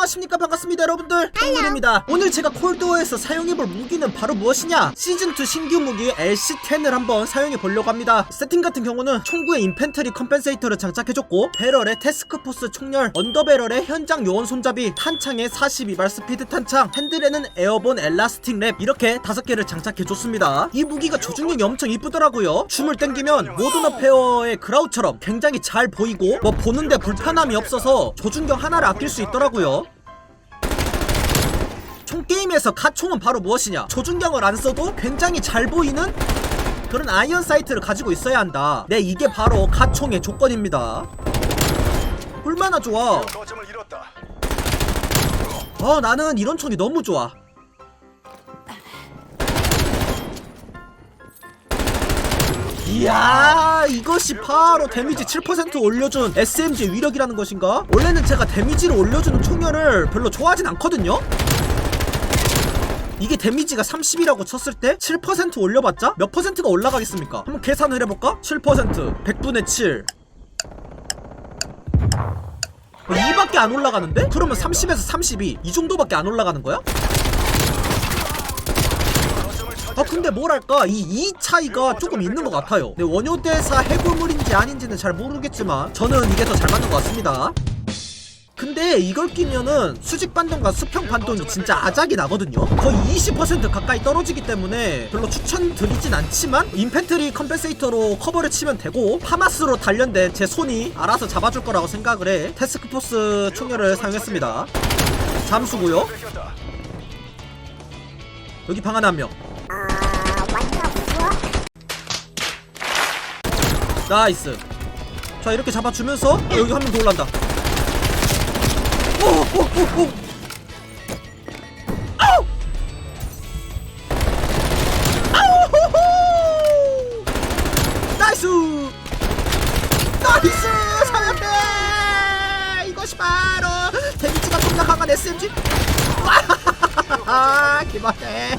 안녕하십니까? 반갑습니다 여러분들. 탱글입니다. 오늘 제가 콜드워에서 사용해볼 무기는 바로 무엇이냐? 시즌2 신규 무기 LC10을 한번 사용해보려고 합니다. 세팅 같은 경우는 총구에 인펜트리 컴펜세이터를 장착해줬고 배럴에 태스크포스 총열 언더배럴에 현장 요원 손잡이 탄창에 42발 스피드 탄창 핸들에는 에어본 엘라스틱 랩 이렇게 다섯 개를 장착해줬습니다. 이 무기가 조준력이 엄청 이쁘더라고요. 춤을 땡기면 모든 어페어의 그라우처럼 굉장히 잘 보이고 뭐 보는데 불편함이 없어서 조준경 하나를 아낄 수 있더라고요 총 게임에서 갓총은 바로 무엇이냐 조준경을 안 써도 굉장히 잘 보이는 그런 아이언 사이트를 가지고 있어야 한다 네 이게 바로 갓총의 조건입니다 얼마나 좋아. 어 나는 이런 총이 너무 좋아 이야 이것이 바로 데미지 7% 올려준 SMG의 위력이라는 것인가? 원래는 제가 데미지를 올려주는 총열을 별로 좋아하진 않거든요? 이게 데미지가 30이라고 쳤을 때 7% 올려봤자 몇 퍼센트가 올라가겠습니까? 한번 계산을 해볼까? 7% 100분의 7 2밖에 안 올라가는데? 그러면 30에서 32 이 정도밖에 안 올라가는 거야? 아. 근데 뭐랄까 이 이 차이가 조금 있는 것 같아요 네, 원효대사 해골물인지 아닌지는 잘 모르겠지만 저는 이게 더 잘 맞는 것 같습니다 근데 이걸 끼면은 수직 반동과 수평 반동이 진짜 아작이 나거든요. 거의 20% 가까이 떨어지기 때문에 별로 추천드리진 않지만 인펜트리 컴pen세이터로 커버를 치면 되고 파마스로 단련된 제 손이 알아서 잡아줄 거라고 생각을 해 테스크포스 총열을 사용했습니다. 잠수고요. 여기 방 안에 한명. 나이스. 자 이렇게 잡아주면서 어, 여기 한 명 더 올란다 오오오오 아우 아우호호 나이스! 살렸대 이것이 바로 데미지가 강한 SMG 아 기만해.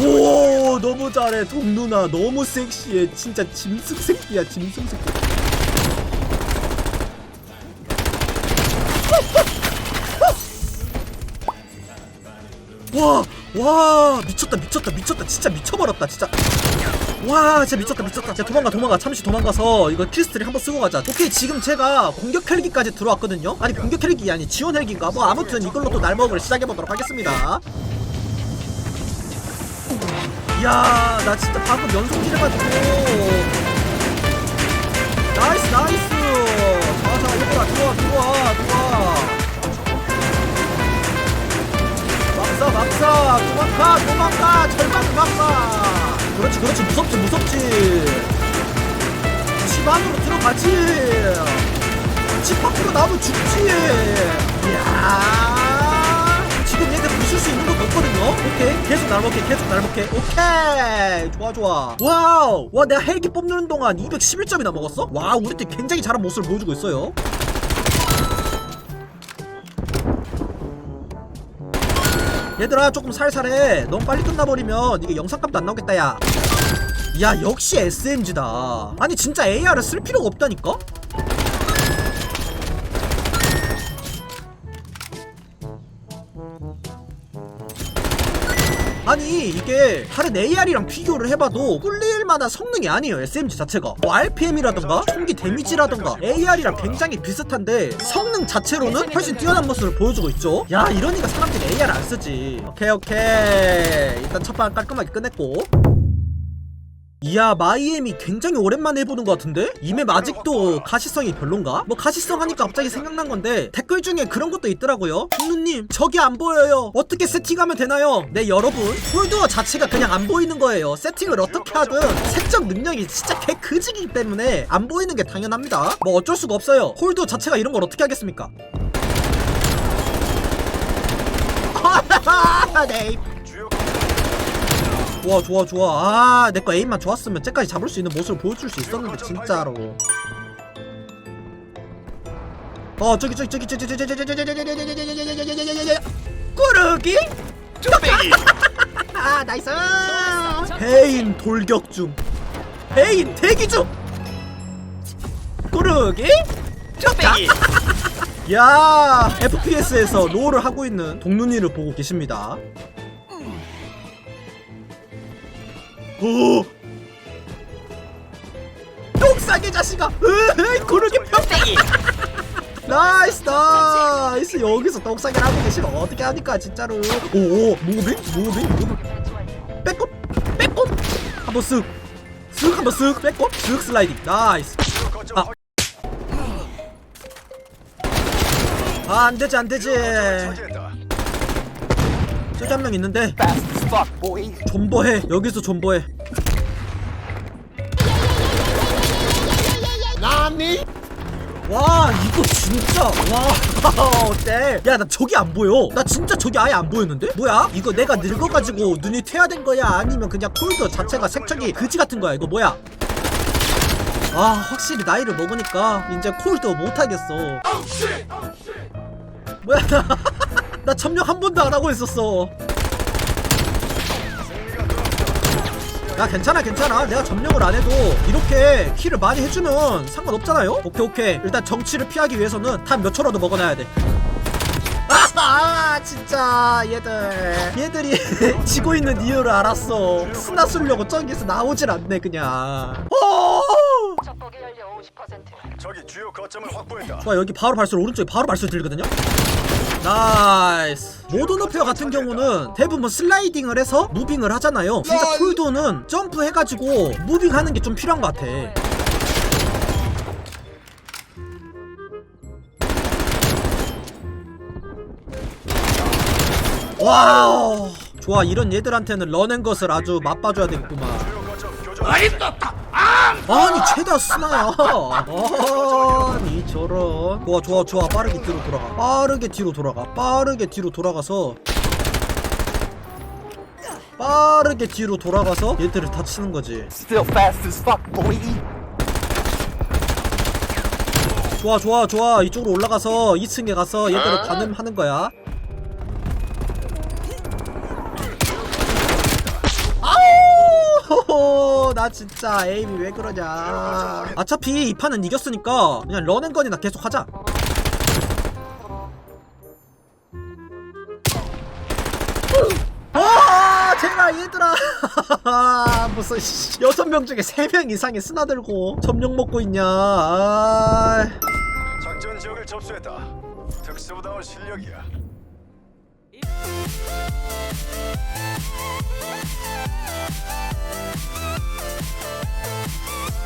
오 너무 잘해 동누나. 너무 섹시해. 진짜 짐승 새끼야 짐승 새끼 와, 와, 미쳤다, 미쳤다, 미쳤다, 진짜 미쳐버렸다, 진짜. 와, 진짜 미쳤다, 미쳤다. 자, 도망가, 도망가, 잠시 도망가서 이거 킬스트리 한번 쓰고 가자. 오케이, 지금 제가 공격 헬기까지 들어왔거든요. 아니, 공격 헬기 아니, 지원 헬기인가? 뭐, 아무튼 이걸로 또 날먹을 시작해보도록 하겠습니다. 이야, 나 진짜 방금 연속질 해가지고. 나이스, 나이스. 자, 자, 얘들아, 들어와, 들어와, 들어와. 막사 도망가 도망가 절망 도망가 그렇지 그렇지. 무섭지 무섭지. 집 안으로 들어가지. 집 밖으로 나오면 죽지. 이야. 지금 얘들 부술 수 있는 것도 없거든요. 오케이. 계속 날 먹게 계속 날 먹게. 오케이. 좋아 좋아. 와우. 와 내가 헬기 뽑는 동안 211점이나 먹었어? 와 우리 팀 굉장히 잘한 모습을 보여주고 있어요 얘들아 조금 살살해 너무 빨리 끝나버리면 이게 영상값도 안 나오겠다 야 야, 역시 SMG다. 아니, 진짜 AR을 쓸 필요가 없다니까? 아니 이게 다른 AR이랑 비교를 해봐도 꿀릴 만한 성능이 아니에요 SMG 자체가. 뭐 RPM이라던가 총기 데미지라던가 AR이랑 굉장히 비슷한데 성능 자체로는 훨씬 뛰어난 모습을 보여주고 있죠. 야 이러니까 사람들이 AR 안 쓰지. 오케이 오케이. 일단 첫판 깔끔하게 끝냈고 이야 마이엠이 굉장히 오랜만에 해보는 것 같은데? 이 맵 아직도 가시성이 별론가? 뭐 가시성 하니까 갑자기 생각난 건데 댓글 중에 그런 것도 있더라고요. 흑누님 저기 안 보여요. 어떻게 세팅하면 되나요? 네 여러분. 홀드어 자체가 그냥 안 보이는 거예요. 세팅을 어떻게 하든 색적 능력이 진짜 개 그지기 때문에 안 보이는 게 당연합니다. 뭐 어쩔 수가 없어요. 홀드어 자체가 이런 걸 어떻게 하겠습니까? 네 좋아 좋아 좋아 아 내 거 에임만 좋았으면 쟤까지 잡을 수 있는 모습을 보여줄 수 있었는데 진짜로 어 저기 저기 저기 저기 저기 저기 저기 저기 저기 저기 저기 저기 저기 저기 저기 저기 꾸르기 뚝배기. 아 나이스 페인 돌격 중 페인 대기 중 꾸르기 뚝배기. 야 FPS에서 롤을 하고 있는 동눈이를 보고 계십니다 오 똥싸게 자식아 으이 고르게 평땡이 나이스 나이스 여기서 똥싸게 하고 계시면 어떻게 하니까 진짜로 오오 무빙 무빙 무빙 빼꼼 빼꼼 한번 쓱쓱 한번 쓱 빼꼼 쓱 슬라이딩 나이스 아. 확- 아 안되지 안되지. 저기 한 명 있는데 존버해. 여기서 존버해. 와 이거 진짜. 와 어때 야나 저기 안 보여. 나 진짜 저기 아예 안 보였는데? 뭐야? 이거 내가 늙어가지고 눈이 퇴화된 거야? 아니면 그냥 콜드 자체가 색적이 그지 같은 거야? 이거 뭐야? 아 확실히 나이를 먹으니까 이제 콜드 못하겠어. 뭐야? 나 점령 한 번도 안 하고 있었어 야 괜찮아 괜찮아. 내가 점령을 안 해도 이렇게 킬을 많이 해주면 상관없잖아요. 오케이 오케이. 일단 정치를 피하기 위해서는 단몇 초라도 먹어놔야 돼. 아, 진짜 얘들. 얘들이 지고 있는 이유를 알았어. 스나 쏠려고 저기서 나오질 않네 그냥. 어! 적복이 연료 50%. 적이 주요 거점을 확보했다. 좋아 여기 바로 발소리 오른쪽에 바로 발소리 들리거든요? 나이스. 모던 어페어 같은 경우는 대부분 슬라이딩을 해서 무빙을 하잖아요. 진짜 쿨도는 점프 해가지고 무빙하는 게 좀 필요한 것 같아. 와우. 좋아 이런 얘들한테는 런앤것을 아주 맛봐줘야 되겠구만. 주요 거점 교전. 아 니 최다 스나야 아니 저런. 좋아 좋아 좋아. 빠르게 뒤로 돌아가. 빠르게 뒤로 돌아가. 빠르게 뒤로 돌아가서 빠르게 뒤로 돌아가서 얘들을 다치는 거지. Still fast as fuck, boy. 좋아 좋아 좋아. 이쪽으로 올라가서 2층에 가서 얘들을 가늠하는 거야 나 진짜 에임이 왜 그러냐. 어차피 이 판은 이겼으니까 그냥 런앤건이나 계속 하자. 아, 제발 얘들아. 무슨 여섯 명 중에 세 명 이상이 스나 들고 점령 먹고 있냐. 작전 지역을 접수했다. 특수부다운 실력이야.